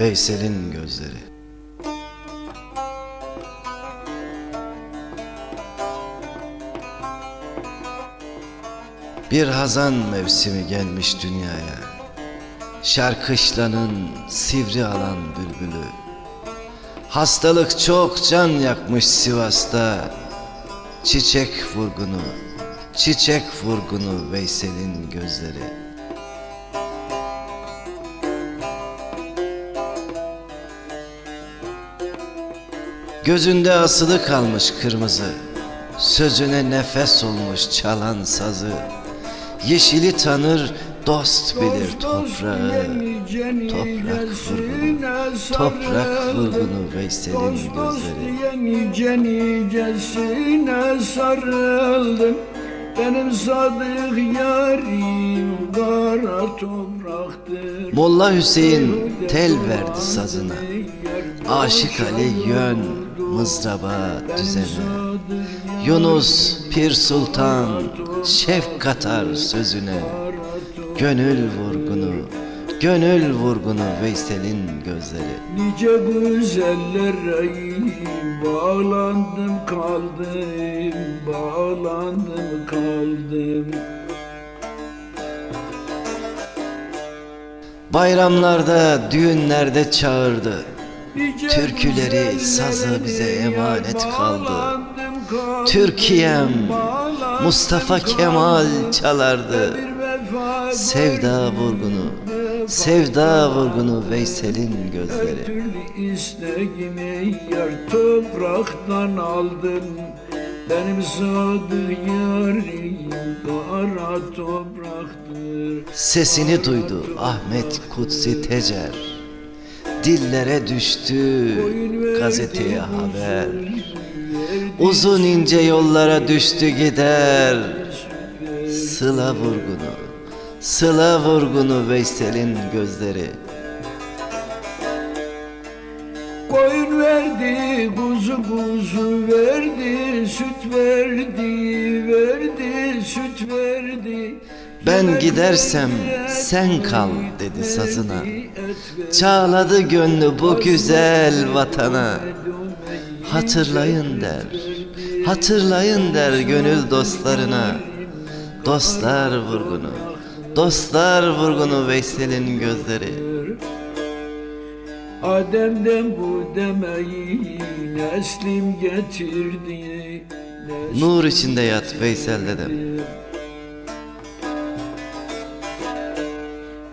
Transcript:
Veysel'in gözleri. Bir hazan mevsimi gelmiş dünyaya. Şarkışlanın sivri alan bülbülü. Hastalık çok can yakmış Sivas'ta. Çiçek vurgunu, çiçek vurgunu Veysel'in gözleri. Gözünde asılı kalmış kırmızı Sözüne nefes olmuş çalan sazı. Yeşili tanır dost bilir toprağı. Toprak vurgunu Toprak vurgunu Veysel'in gözleri. diye nice nicesine sarıldım Benim sadık yarim kara topraktır. Molla Hüseyin tel verdi sazına. Aşık Ali yön mızraba düzene. Yunus Pir Sultan şefk katar sözüne. Gönül vurgunu, gönül vurgunu Veysel'in gözleri. Nice güzellere bağlandım kaldım Bağlandım kaldım. Bayramlarda, düğünlerde çağırdı Türküleri, sazı bize emanet kaldı. Türkiye'm Mustafa. Kemal çalardı Sevda vurgunu, sevda vurgunu Veysel'in gözleri isteğimi yar topraktan aldım Benim sadık yarim kara topraktır Sesini duydu Ahmet Kutsi Tecer Dillere düştü. Gazeteye haber. Uzun ince yollara düştü gider. Sıla vurgunu Sıla vurgunu Veysel'in gözleri. Koyun verdi, kuzu kuzu verdi, süt verdi, verdi, süt verdi. Ben gidersem sen kal dedi sazına. Çağladı gönlü bu güzel vatana. Hatırlayın der. Hatırlayın der gönül dostlarına. Dostlar vurgunu. Dostlar vurgunu Veysel'in gözleri. Adem'den bu demeyi neslim getirdi. Nur içinde yat Veysel dedem